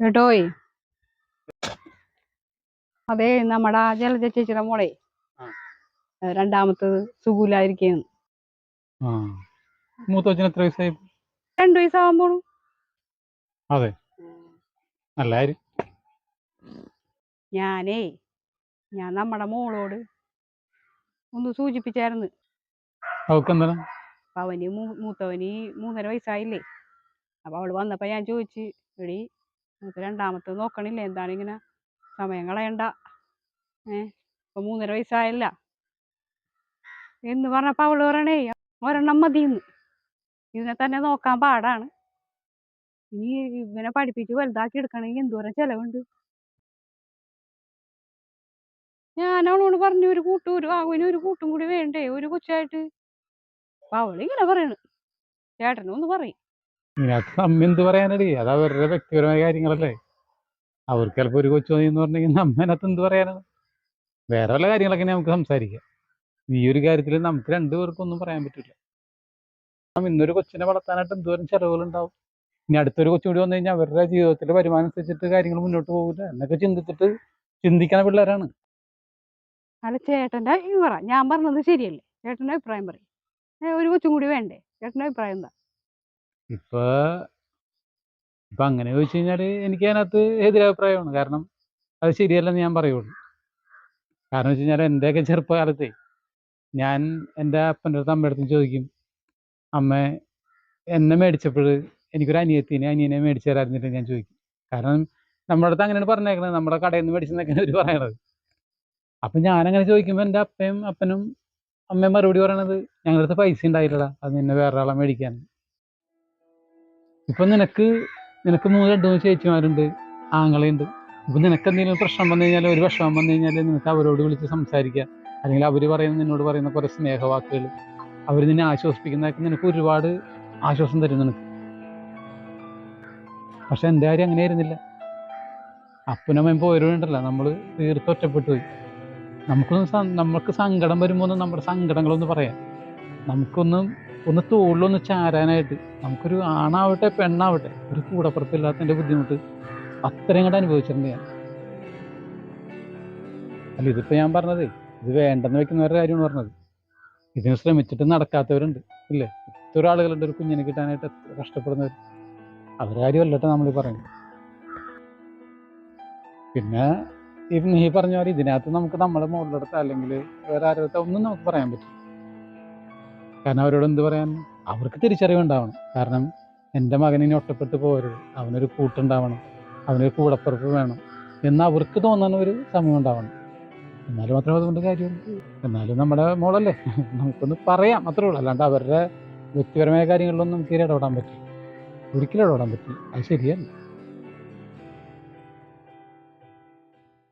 കേട്ടോയ് അതെ നമ്മടെ ആ. ജലജ ചേച്ചിയുടെ മോളെ രണ്ടാമത്തത് മൂത്തച്ഛന് എത്ര വയസ്സായി? രണ്ടു വയസ്സാകുമ്പോൾ അതെ. നല്ല കാര്യം ഞാനേ ഞാൻ നമ്മടെ മോളോട് ഒന്ന് സൂചിപ്പിച്ചായിരുന്നു. അപ്പൊ അവന് മൂ- മൂത്തവന് മൂന്നര വയസ്സായില്ലേ. അപ്പൊ അവൾ വന്നപ്പോ ഞാൻ ചോദിച്ചു എടി നമുക്ക് രണ്ടാമത്തെ നോക്കണില്ലേ? എന്താണ് ഇങ്ങനെ സമയം കളയണ്ട. ഏ ഇപ്പൊ മൂന്നര വയസ്സായല്ല. എന്ന് പറഞ്ഞപ്പോ അവൾ പറയണേ ഒരെണ്ണം മതിന്ന്. ഇതിനെ തന്നെ നോക്കാൻ പാടാണ്. ഇനി ഇവനെ പഠിപ്പിച്ച് വലുതാക്കി എടുക്കണമെങ്കിൽ എന്തോരം ചെലവുണ്ട്? ഞാൻ അവളോട് പറഞ്ഞു ഒരു കൂട്ടും ഒരു ആവിന് ഒരു കൂട്ടും കൂടി വേണ്ടേ? ഒരു കൊച്ചായിട്ട്? അപ്പൊ അവളിങ്ങനെ പറയണ്. ചേട്ടനൊന്ന് പറയും. എന്ത് പറയാനടി? അത് അവരുടെ വ്യക്തിപരമായ കാര്യങ്ങളല്ലേ. അവർക്ക് ചിലപ്പോൾ ഒരു കൊച്ചു മതി എന്ന് പറഞ്ഞെങ്കിൽ നമ്മനകത്ത് എന്ത് പറയാനാണ് വേറെ വല്ല കാര്യങ്ങളൊക്കെ നമുക്ക് സംസാരിക്കാം. ഈ ഒരു കാര്യത്തിൽ നമുക്ക് രണ്ടുപേർക്കും ഒന്നും പറയാൻ പറ്റില്ല ഇന്നൊരു കൊച്ചിനെ വളർത്താനായിട്ട് എന്തോരം ചെലവുകളുണ്ടാവും. ഇനി അടുത്തൊരു കൊച്ചു കൂടി വന്നു കഴിഞ്ഞാൽ അവരുടെ ജീവിതത്തിലെ വരുമാനം അനുസരിച്ചിട്ട് കാര്യങ്ങൾ മുന്നോട്ട് പോകില്ല എന്നൊക്കെ ചിന്തിച്ചിട്ട് ചിന്തിക്കുന്ന പിള്ളേരാണ്. അല്ല ചേട്ടന്റെ പറ ഞാൻ പറഞ്ഞത് ശരിയല്ലേ? ചേട്ടന്റെ അഭിപ്രായം പറയും. ഒരു കൊച്ചും കൂടി വേണ്ടേ? ചേട്ടന്റെ അഭിപ്രായം എന്താ? ഇപ്പൊ ഇപ്പൊ അങ്ങനെ ചോദിച്ചു കഴിഞ്ഞാൽ എനിക്ക് അതിനകത്ത് എതിരഭിപ്രായമാണ്. കാരണം അത് ശരിയല്ലെന്ന് ഞാൻ പറയുള്ളൂ. കാരണം വെച്ച് കഴിഞ്ഞാൽ എന്റെയൊക്കെ ചെറുപ്പകാലത്തെ ഞാൻ എന്റെ അപ്പന്റെ അടുത്ത് അമ്മയുടെ അടുത്തും ചോദിക്കും അമ്മ എന്നെ മേടിച്ചപ്പോൾ എനിക്കൊരു അനിയത്തിനെ അനിയനെ മേടിച്ചു തരാറുന്നിട്ട് ഞാൻ ചോദിക്കും. കാരണം നമ്മുടെ അടുത്ത് അങ്ങനെയാണ് പറഞ്ഞേക്കണത്. നമ്മുടെ കടയിൽ നിന്ന് മേടിച്ചെന്നൊക്കെയാണ് അവർ പറയണത്. അപ്പം ഞാനങ്ങനെ ചോദിക്കുമ്പോൾ എന്റെ അപ്പയും അപ്പനും അമ്മയും മറുപടി പറയണത് ഞങ്ങളുടെ അടുത്ത് പൈസ ഉണ്ടായില്ലടാ. അത് നിന്നെ വേറൊരാളെ മേടിക്കാൻ. ഇപ്പൊ നിനക്ക് നിനക്ക് മൂന്ന് രണ്ട് മൂന്ന് ചേച്ചിമാരുണ്ട് ആങ്ങളുണ്ട് ഇപ്പൊ നിനക്ക് എന്തെങ്കിലും പ്രശ്നം വന്നു കഴിഞ്ഞാൽ ഒരു വിഷമം വന്നു കഴിഞ്ഞാൽ നിനക്ക് അവരോട് വിളിച്ച് സംസാരിക്കുക അല്ലെങ്കിൽ അവർ പറയുന്ന നിന്നോട് പറയുന്ന കുറെ സ്നേഹവാക്കുകൾ അവർ നിന്നെ ആശ്വസിപ്പിക്കുന്നതൊക്കെ നിനക്ക് ഒരുപാട് ആശ്വാസം തരും നിനക്ക്. പക്ഷെ എന്റെ കാര്യം അങ്ങനെ ആയിരുന്നില്ല. അപ്പനമ്മയും പോയവരുണ്ടല്ലോ നമ്മൾ തീർത്ത് ഒറ്റപ്പെട്ടു പോയി. നമുക്കൊന്നും നമ്മൾക്ക് സങ്കടം വരുമ്പോൾ നമ്മുടെ സങ്കടങ്ങളൊന്നും പറയാം. നമുക്കൊന്ന് ഒന്ന് തോളിലൊന്ന് ചാരാനായിട്ട് നമുക്കൊരു ആണാവട്ടെ പെണ്ണാവട്ടെ ഒരു കൂടപ്പുറത്തില്ലാത്തതിന്റെ ബുദ്ധിമുട്ട് അത്രയും കൂടെ അനുഭവിച്ചിട്ടുണ്ട് അല്ല ഇതിപ്പോൾ ഞാൻ പറഞ്ഞത് ഇത് വേണ്ടെന്ന് വെക്കുന്നവരുടെ കാര്യമാണ് പറഞ്ഞത്. ഇതിന് ശ്രമിച്ചിട്ട് നടക്കാത്തവരുണ്ട് ഇല്ലേ? എത്ര ആളുകളുണ്ട് ഒരു കുഞ്ഞിനെ കിട്ടാനായിട്ട് എത്ര കഷ്ടപ്പെടുന്നവർ അവരുടെ കാര്യമല്ലട്ടോ നമ്മൾ പറയുന്നത്. പിന്നെ ഈ നീ പറഞ്ഞ പോലെ ഇതിനകത്ത് നമുക്ക് നമ്മുടെ മുകളിലെടുത്ത് അല്ലെങ്കിൽ വേറെ ആരുടെ ഒന്നും നമുക്ക് പറയാൻ പറ്റില്ല. കാരണം അവരോട് എന്ത് പറയാൻ? അവർക്ക് തിരിച്ചറിവുണ്ടാവണം. കാരണം എന്റെ മകൻ ഇനി ഒറ്റപ്പെട്ട് പോകരുത്. അവനൊരു കൂട്ടുണ്ടാവണം. അവനൊരു കൂടപ്പുറപ്പ് വേണം എന്ന് അവർക്ക് തോന്നുന്ന ഒരു സമയം ഉണ്ടാവണം. എന്നാലും മാത്രമേ അതുകൊണ്ട് കാര്യമുള്ളൂ. എന്നാലും നമ്മുടെ മോളല്ലേ? നമുക്കൊന്ന് പറയാം. അത്രേ ഉള്ളൂ. അല്ലാണ്ട് അവരുടെ വ്യക്തിപരമായ കാര്യങ്ങളിലൊന്നും നമുക്ക് ഇടപെടാൻ പറ്റില്ല. ഒരിക്കലും ഇടപെടാൻ പറ്റില്ല. അത് ശരിയല്ല.